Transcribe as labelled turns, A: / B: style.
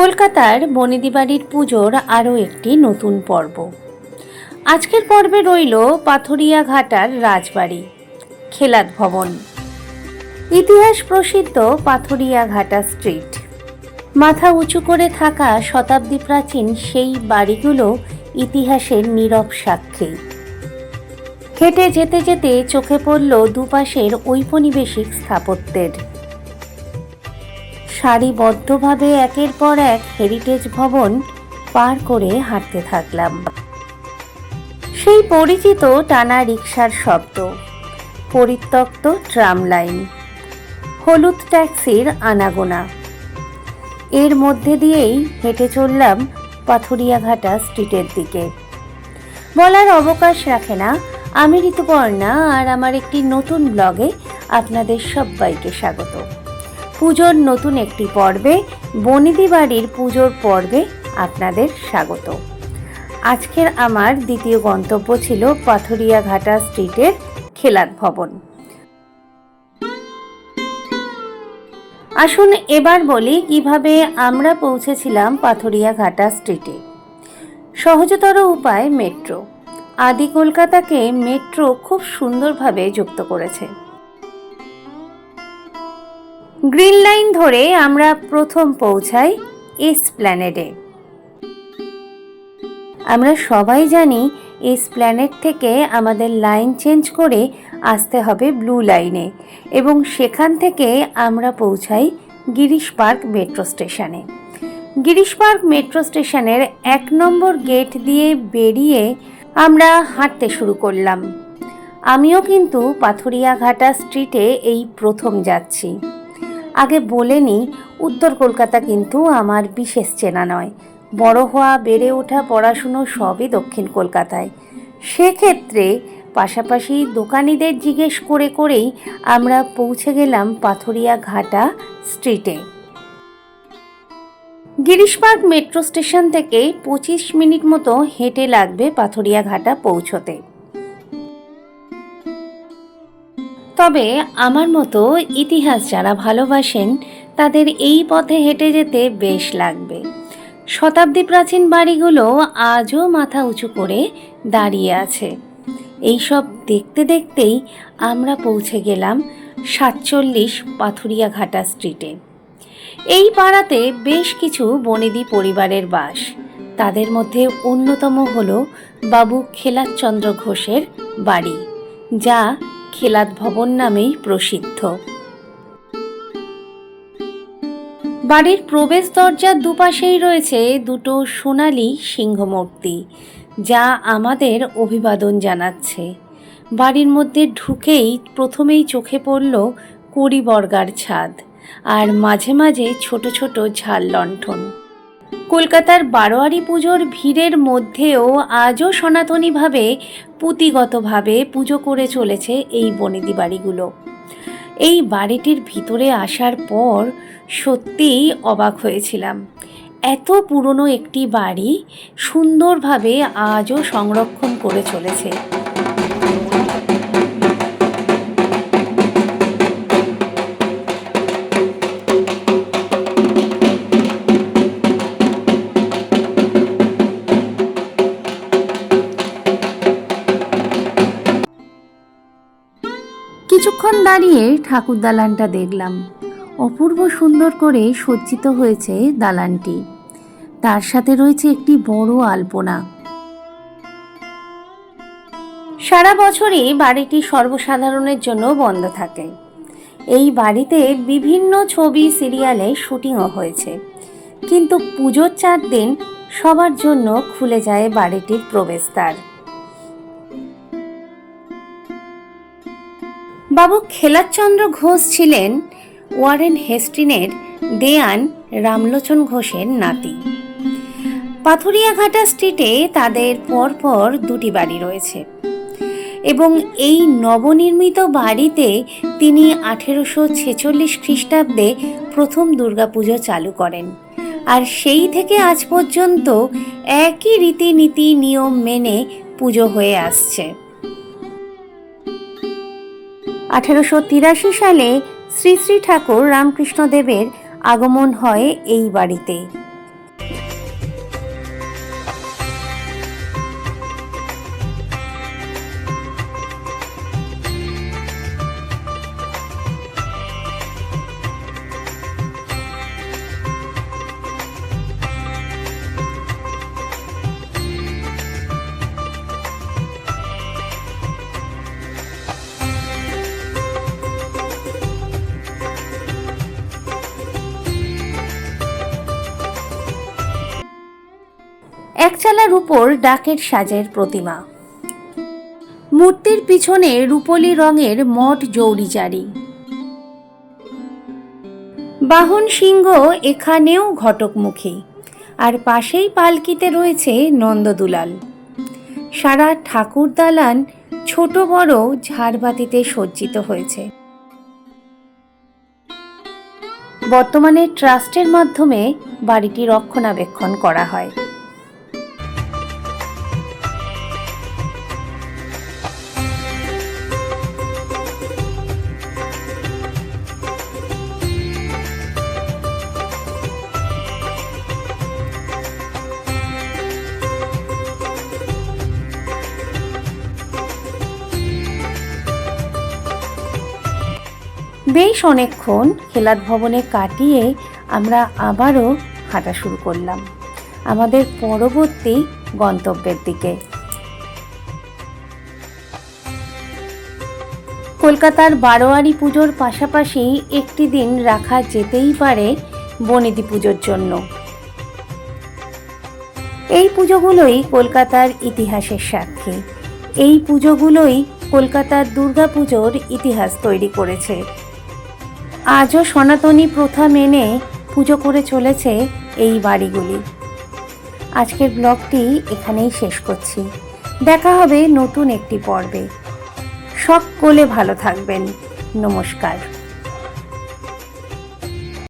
A: কলকাতার বনেদি বাড়ির পুজোর আরও একটি নতুন পর্ব। আজকের পর্বে রইল পাথরিয়া ঘাটার রাজবাড়ি খেলাত ভবন। ইতিহাস প্রসিদ্ধ পাথরিয়া ঘাটা স্ট্রিট। মাথা উঁচু করে থাকা শতাব্দী প্রাচীন সেই বাড়িগুলো ইতিহাসের নীরব সাক্ষী। হেঁটে যেতে যেতে চোখে পড়ল দুপাশের ঔপনিবেশিক স্থাপত্যের। সারিবদ্ধভাবে একের পর এক হেরিটেজ ভবন পার করে হাঁটতে থাকলাম। সেই পরিচিত টানা রিক্সার শব্দ, পরিত্যক্ত ট্রাম লাইন, হলুদ ট্যাক্সির আনাগোনা। এর মধ্যে দিয়েই হেঁটে চললাম পাথুরিয়াঘাটা স্ট্রিটের দিকে। বলার অবকাশ রাখে না, আমি ঋতুপর্ণা আর আমার একটি নতুন ব্লগে আপনাদের সবাইকে স্বাগত। পুজোর নতুন একটি পর্বে বনিদি বাড়ির পুজোর পর্বে আপনাদের স্বাগত। আজকের আমার দ্বিতীয় গন্তব্য ছিল পাথরিয়াঘাটা স্ট্রিটের খেলাত ভবন। আসুন এবার বলি কীভাবে আমরা পৌঁছেছিলাম পাথরিয়াঘাটা স্ট্রিটে। সহজতর উপায় মেট্রো। আদি কলকাতাকে মেট্রো খুব সুন্দরভাবে যুক্ত করেছে। গ্রিন লাইন ধরে আমরা প্রথম পৌঁছাই এসপ্ল্যানেডে আমরা সবাই জানি এসপ্ল্যানেড থেকে আমাদের লাইন চেঞ্জ করে আসতে হবে ব্লু লাইনে এবং সেখান থেকে আমরা পৌঁছাই গিরিশ পার্ক মেট্রো স্টেশনে। গিরিশ পার্ক মেট্রো স্টেশনের এক নম্বর গেট দিয়ে বেরিয়ে আমরা হাঁটতে শুরু করলাম। আমিও কিন্তু পাথুরিয়াঘাটা স্ট্রিটে এই প্রথম যাচ্ছি। আগে বলে নিই, উত্তর কলকাতা কিন্তু আমার বিশেষ চেনা নয়। বড় হওয়া, বেড়ে ওঠা, পড়াশুনো সবই দক্ষিণ কলকাতায়। সেক্ষেত্রে পাশাপাশি দোকানিদের জিজ্ঞেস করে করেই আমরা পৌঁছে গেলাম পাথরিয়া ঘাটা স্ট্রিটে। গিরিশ পার্ক মেট্রো স্টেশন থেকে পঁচিশ মিনিট মতো হেঁটে লাগবে পাথরিয়া ঘাটা পৌঁছতে। তবে আমার মতো ইতিহাস যারা ভালোবাসেন, তাদের এই পথে হেঁটে যেতে বেশ লাগবে। শতাব্দী প্রাচীন বাড়িগুলো আজও মাথা উঁচু করে দাঁড়িয়ে আছে। এইসব দেখতে দেখতেই আমরা পৌঁছে গেলাম সাতচল্লিশ পাথুরিয়া ঘাটা স্ট্রিটে। এই পাড়াতে বেশ কিছু বনেদি পরিবারের বাস। তাদের মধ্যে অন্যতম হল বাবু খেলাচন্দ্র ঘোষের বাড়ি, যা খেলাত ভবন নামেই প্রসিদ্ধ। বাড়ির প্রবেশ দরজার দুপাশেই রয়েছে দুটো সোনালি সিংহমূর্তি, যা আমাদের অভিবাদন জানাচ্ছে। বাড়ির মধ্যে ঢুকেই প্রথমেই চোখে পড়ল কড়ি বর্গার ছাদ, আর মাঝে মাঝে ছোট ছোট ঝাল লণ্ঠন। কলকাতার বারোয়ারি পুজোর ভিড়ের মধ্যেও আজও সনাতনীভাবে, পুঁতিগতভাবে পুজো করে চলেছে এই বনেদি বাড়িগুলো। এই বাড়িটির ভিতরে আসার পর সত্যিই অবাক হয়েছিলাম। এত পুরনো একটি বাড়ি সুন্দরভাবে আজও সংরক্ষণ করে চলেছে। কিছুক্ষণ দাঁড়িয়ে ঠাকুর দালানটা দেখলাম। অপূর্ব সুন্দর করে সজ্জিত হয়েছে দালানটি। তার সাথে রয়েছে একটি বড় আলপনা। সারা বছরই বাড়িটি সর্বসাধারণের জন্য বন্ধ থাকে। এই বাড়িতে বিভিন্ন ছবি, সিরিয়ালে শুটিংও হয়েছে। কিন্তু পুজোর চার দিন সবার জন্য খুলে যায় বাড়িটির প্রবেশদ্বার। বাবু খেলাচন্দ্র ঘোষ ছিলেন ওয়ারেন হেস্টিনের দেয়ান রামলোচন ঘোষের নাতি। পাথুরিয়াঘাটা স্ট্রিটে তাদের পরপর দুটি বাড়ি রয়েছে এবং এই নবনির্মিত বাড়িতে তিনি আঠেরোশো ছেচল্লিশ খ্রিস্টাব্দে প্রথম দুর্গাপুজো চালু করেন। আর সেই থেকে আজ পর্যন্ত একই রীতিনীতি নিয়ম মেনে পুজো হয়ে আসছে। আঠেরোশো তিরাশি সালে শ্রী শ্রী ঠাকুর রামকৃষ্ণদেবের আগমন হয় এই বাড়িতে। একচালার উপর ডাকের সাজের প্রতিমা। মূর্তির পিছনে রূপলি রঙের মঠ জৌরিচারি বাহন সিংহ এখানেও ঘটকমুখী, আর পাশেই পালকিতে রয়েছে নন্দদুলাল। সারা ঠাকুর দালান ছোট বড় ঝাড়বাতিতে সজ্জিত হয়েছে। বর্তমানে ট্রাস্টের মাধ্যমে বাড়িটি রক্ষণাবেক্ষণ করা হয়। বেশ অনেকক্ষণ খেলার ভবনে কাটিয়ে আমরা আবারও হাঁটা শুরু করলাম। আমাদের পরবর্তী গন্তব্যের দিকে। কলকাতার বারোয়ারি পুজোর পাশাপাশি একটি দিন রাখা যেতেই পারে বনেদি পুজোর জন্য। এই পুজোগুলোই কলকাতার ইতিহাসের সাক্ষী। এই পুজোগুলোই কলকাতার দুর্গাপুজোর ইতিহাস তৈরি করেছে। আজও সনাতনী প্রথা মেনে পুজো করে চলেছে এই বাড়িগুলি। আজকের ব্লগটি এখানেই শেষ করছি। দেখা হবে নতুন একটি পর্বে। সকলে ভালো থাকবেন। নমস্কার।